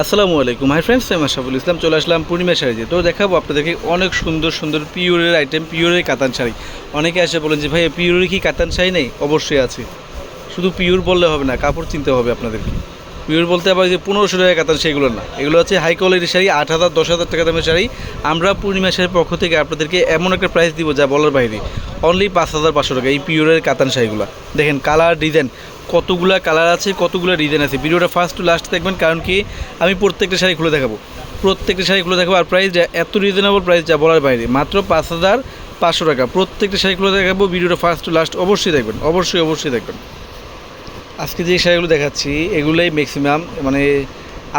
আসসালামু আলাইকুম। Hi friends আমি আশাফুল ইসলাম, চলে আসলাম পূর্ণিমা শাড়িতে। তো দেখাবো আপনাদেরকে অনেক সুন্দর সুন্দর পিওরের আইটেম পিওরের কাতান শাড়ি। অনেকে এসে বলেন যে ভাই পিওরের কি কাতান শাড়ি নেই? অবশ্যই আছে। শুধু পিওর বললে হবে না, কাপড় চিনতে হবে আপনাদেরকে। পিওর বলতে আবার যে পনেরোশো টাকা কাতান সেগুলো না। এগুলো হচ্ছে হাই কোয়ালিটির শাড়ি, আট হাজার, দশ হাজার টাকা দামের শাড়ি। আমরা পূর্ণিমা শাড়ির পক্ষ থেকে আপনাদেরকে এমন একটা প্রাইস দিব যা বলার বাইরে। অনলি পাঁচ হাজার পাঁচশো টাকা এই পিওরের কাতান শাড়িগুলো। দেখেন কালার ডিজাইন কতগুলো কালার আছে, কতগুলো ডিজাইন আছে। ভিডিওটা ফার্স্ট টু লাস্ট দেখবেন, কারণ কি আমি প্রত্যেকটা শাড়ি খুলে দেখাবো। প্রত্যেকটা শাড়ি খুলে দেখাবো, আর প্রাইস এত রিজনেবল প্রাইস যা বলার বাইরে। মাত্র পাঁচ হাজার পাঁচশো টাকা। প্রত্যেকটা শাড়ি খুলে দেখাবো, ভিডিওটা ফার্স্ট টু লাস্ট অবশ্যই দেখবেন, অবশ্যই অবশ্যই দেখবেন। আজকে যে শাড়িগুলো দেখাচ্ছি, এগুলোই ম্যাক্সিমাম মানে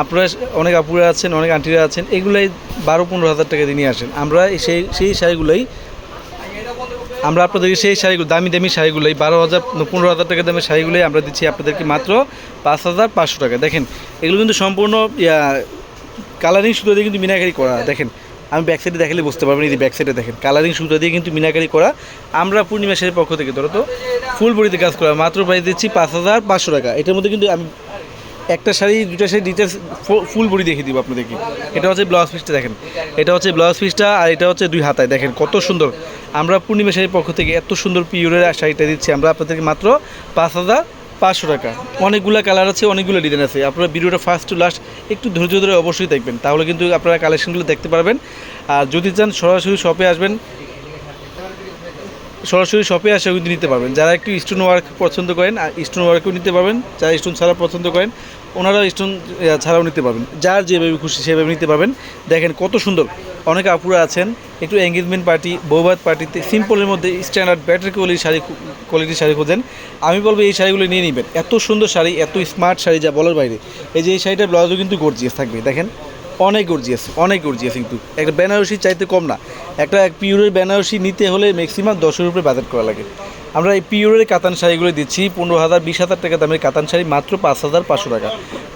আপনারা অনেক আপুরা আছেন, অনেক আন্টিরা আছেন, এগুলাই বারো পনেরো হাজার টাকা দিয়ে নিয়ে আসেন। আমরা সেই সেই শাড়িগুলোই, আমরা আপনাদেরকে সেই শাড়িগুলো, দামি দামি শাড়িগুলোই, বারো হাজার, পনেরো হাজার টাকা দামের শাড়িগুলোই আমরা দিচ্ছি আপনাদেরকে মাত্র পাঁচ হাজার পাঁচশো টাকা। দেখেন, এগুলো কিন্তু সম্পূর্ণ কালারিং সুতো কিন্তু মিনাকারি করা। দেখেন আমি ব্যাক সাইডে দেখালে বুঝতে পারবেন, এই ব্যাক সাইডে দেখেন। কালারিং সুতো দিয়ে কিন্তু মিনাকারি করা। আমরা পূর্ণিমা শাড়ির পক্ষ থেকে, ধরো তো ফুল বডিতে কাজ করা। মাত্র প্রাইস দিচ্ছি পাঁচ হাজার পাঁচশো টাকা। এটার মধ্যে কিন্তু আমি একটা শাড়ি দুটা শাড়ি ডিটেলস ফুল বডি দেখিয়ে দিব আপনাদেরকে। এটা হচ্ছে ব্লাউজ পিসটা দেখেন। এটা হচ্ছে ব্লাউজ পিসটা আর এটা হচ্ছে দুই হাতায়, দেখেন কত সুন্দর। আমরা পূর্ণিমা শাড়ির পক্ষ থেকে এত সুন্দর পিওরের শাড়িটা দিচ্ছি। আমরা আপনাদেরকে মাত্র পাঁচ হাজার পাঁচশো টাকা। অনেকগুলো কালার আছে, অনেকগুলো ডিজাইন আছে। আপনারা ভিডিওটা ফার্স্ট টু লাস্ট একটু ধৈর্য ধরে অবশ্যই দেখবেন। তাহলে কিন্তু আপনারা কালেকশনগুলো দেখতে পারবেন। আর যদি চান সরাসরি শপে আসবেন সরাসরি শপে আসে কিন্তু নিতে পারবেন। যারা একটু স্টোন ওয়ার্ক পছন্দ করেন আর স্টোন ওয়ার্কও নিতে পারবেন। যারা স্টোন ছাড়া পছন্দ করেন, ওনারা স্টোন ছাড়াও নিতে পারবেন। যার যেভাবে খুশি সেভাবে নিতে পারবেন। দেখেন কত সুন্দর। অনেক আপুরা আছেন, একটু এঙ্গেজমেন্ট পার্টি বৌভাত পার্টিতে সিম্পলের মধ্যে স্ট্যান্ডার্ড ব্যাটারি কোয়ালিটির শাড়ি কোয়ালিটির শাড়ি খোঁজেন। আমি বলব এই শাড়িগুলো নিয়ে নেবেন। এত সুন্দর শাড়ি, এত স্মার্ট শাড়ি যা বলার বাইরে। এই যে এই শাড়িটার ব্লাউজও কিন্তু গর্জিয়াস থাকবে, দেখেন। অনেক গর্জিয়াস অনেক গর্জিয়াস কিন্তু। একটা বেনারসি চাইতে কম না। একটা পিওরের বেনারসি নিতে হলে ম্যাক্সিমাম দশের উপরে বাজেট করা লাগে। আমরা এই পিওরের কাতান শাড়িগুলো দিচ্ছি, পনেরো হাজার, বিশ হাজার টাকা দামের কাতান শাড়ি, মাত্র পাঁচ হাজার পাঁচশো টাকা।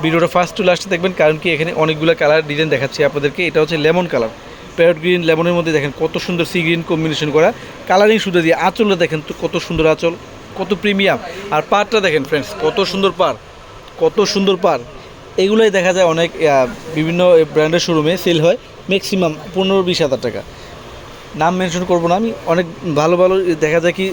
ভিডিওটা ফার্স্ট টু লাস্টে দেখবেন, কারণ কি এখানে অনেকগুলো কালার ডিজাইন দেখাচ্ছি আপনাদেরকে। এটা হচ্ছে লেমন কালার প্যারট গ্রিন লেমনের মধ্যে দেখেন কত সুন্দর সি গ্রিন কম্বিনেশন করা। কালারিং সুতো দিয়ে আঁচলটা দেখেন তো কত সুন্দর আঁচল, কত প্রিমিয়াম আর পারটা দেখেন ফ্রেন্ডস কত সুন্দর পার কত সুন্দর পার এগুলোই দেখা যায় অনেক বিভিন্ন ব্র্যান্ডের শোরুমে সেল হয়। ম্যাক্সিমাম পনেরো বিশ হাজার টাকা। নাম মেনশন করব না আমি, অনেক ভালো ভালো দেখা যায় কি,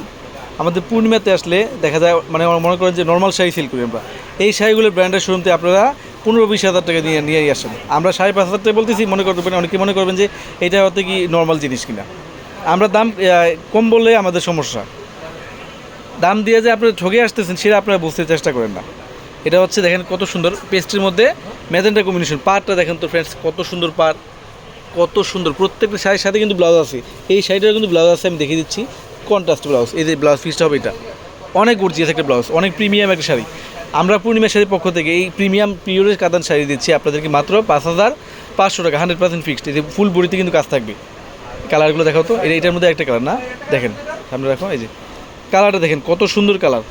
আমাদের পূর্ণিমাতে আসলে দেখা যায় মানে মনে করেন যে নর্মাল শাড়ি সেল করি আমরা। এই শাড়িগুলো ব্র্যান্ডের শোরুমতে আপনারা পনেরো বিশ হাজার টাকা নিয়ে নিয়ে আসেন। আমরা সাড়ে পাঁচ হাজার টাকা বলতেছি, মনে করবেন অনেকে মনে করবেন যে এটা হয়তো কি নর্মাল জিনিস কিনা। আমরা দাম কম বললে আমাদের সমস্যা। দাম দিয়ে যে আপনি ঠকে আসতেছেন, সেটা আপনারা বুঝতে চেষ্টা করেন না। এটা হচ্ছে দেখেন কত সুন্দর পেস্টের মধ্যে ম্যাজেন্টা কম্বিনেশন পারটা দেখেন তো ফ্রেন্ডস কত সুন্দর পার কত সুন্দর। প্রত্যেকটা শাড়ির সাথে কিন্তু ব্লাউজ আছে। এই শাড়িটার কিন্তু ব্লাউজ আছে, আমি দেখিয়ে দিচ্ছি। কন্ট্রাস্ট ব্লাউজ এই যে ব্লাউজ পিসটা হবে এটা। অনেক গর্জিয়াস একটা ব্লাউজ অনেক প্রিমিয়াম একটা শাড়ি। আমরা পূর্ণিমা শাড়ির পক্ষ থেকে এই প্রিমিয়াম পিওরের কাতান শাড়ি দিচ্ছি আপনাদেরকে মাত্র পাঁচ হাজার পাঁচশো টাকা হান্ড্রেড পার্সেন্ট ফিক্সড এই যে ফুল বডিতে কিন্তু কাজ থাকবে। কালারগুলো দেখাও তো, এটা এটার মধ্যে একটা কালার না? দেখেন, সামনে রাখো, এই যে। কালারটা দেখেন, কত সুন্দর কালার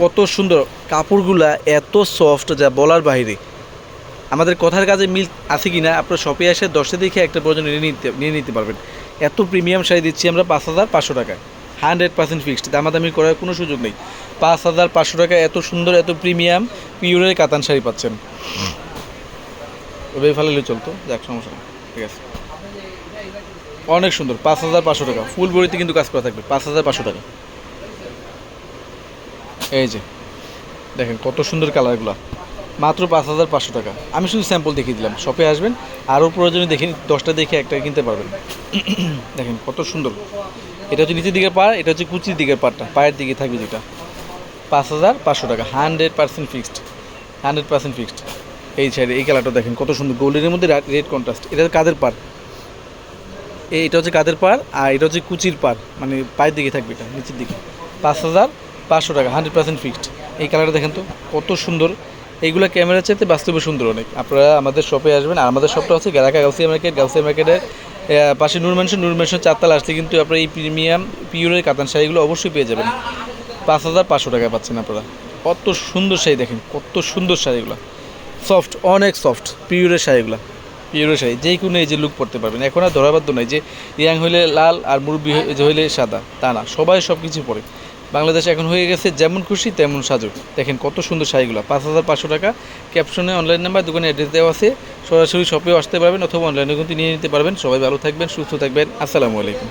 কত সুন্দর কাপড়গুলা এত সফট যা বলার বাইরে আমাদের কথার কাজে মিল আছে কি না আপনার শপে এসে দশটা দেখে একটা প্রয়োজন নিয়ে নিতে নিয়ে নিতে পারবেন। এত প্রিমিয়াম শাড়ি দিচ্ছি আমরা পাঁচ হাজার পাঁচশো টাকায়। হান্ড্রেড পার্সেন্ট ফিক্সড দামাদামি করার কোনো সুযোগ নেই। পাঁচ হাজার পাঁচশো টাকা এত সুন্দর, এত প্রিমিয়াম পিওরের কাতান শাড়ি পাচ্ছেন। ওভাবে ফেলালে চলতো, যাক, সমস্যা নেই, ঠিক আছে। অনেক সুন্দর, পাঁচ হাজার পাঁচশো টাকা, ফুল বড়িতে কিন্তু কাজ করা থাকবে, পাঁচ হাজার পাঁচশো টাকা। এই যে, দেখেন কত সুন্দর কালারগুলো মাত্র পাঁচ হাজার পাঁচশো টাকা। আমি শুধু স্যাম্পল দেখিয়ে দিলাম শপে আসবেন আরও প্রয়োজনে দেখে দশটা দেখে একটা কিনতে পারবেন। দেখেন কত সুন্দর। এটা হচ্ছে নিচের দিকের পাড়, এটা হচ্ছে কুচির দিকের পাড়টা, পায়ের দিকে থাকবে যেটা। পাঁচ হাজার পাঁচশো টাকা, hundred percent fixed, hundred percent fixed. এই সাইডে এই কালারটা দেখেন, কত সুন্দর, গোল্ডেনের মধ্যে রেড কন্ট্রাস্ট এটা হচ্ছে কাদের পাড়? এই এটা হচ্ছে কাদের পাড়, আর এটা হচ্ছে কুচির পাড় মানে পায়ের দিকে থাকবে এটা, নিচের দিকে। পাঁচ হাজার পাঁচশো টাকা হান্ড্রেড পার্সেন্ট ফিক্সড এই কালারটা দেখেন তো কত সুন্দর। এইগুলো ক্যামেরার চাইতে বাস্তবে সুন্দর অনেক। আপনারা আমাদের শপে আসবেন আর আমাদের শপটা হচ্ছে গেরাকা গাউসিয়া মার্কেট গাউসিয়া মার্কেটের আহ, পাশে নূর ম্যানশন নূর ম্যানশন চারতাল আসলে কিন্তু আপনারা এই প্রিমিয়াম পিওরের কাতান শাড়িগুলো অবশ্যই পেয়ে যাবেন। পাঁচ হাজার পাঁচশো টাকা পাচ্ছেন আপনারা। কত সুন্দর শাড়ি দেখেন কত সুন্দর শাড়িগুলো। সফট অনেক সফট পিওরের শাড়িগুলো। পিওরের শাড়ি যেই কোনো এই যে লুক পরতে পারবেন। এখন আর ধরাবাধ্য নয় যে ইয়াং হইলে লাল আর মুরব্বী হই- যে হইলে সাদা তা না সবাই সব কিছু পরে। বাংলাদেশ এখন হয়ে গেছে যেমন খুশি, তেমন সাজু দেখেন কত সুন্দর শাড়িগুলো। পাঁচ হাজার পাঁচশো টাকা। ক্যাপশনে অনলাইন নাম্বার দোকানে অ্যাড্রেস দেওয়া আছে। সরাসরি শপেও আসতে পারবেন অথবা অনলাইনে কিন্তু নিয়ে নিতে পারবেন। সবাই ভালো থাকবেন, সুস্থ থাকবেন। আসসালামু আলাইকুম।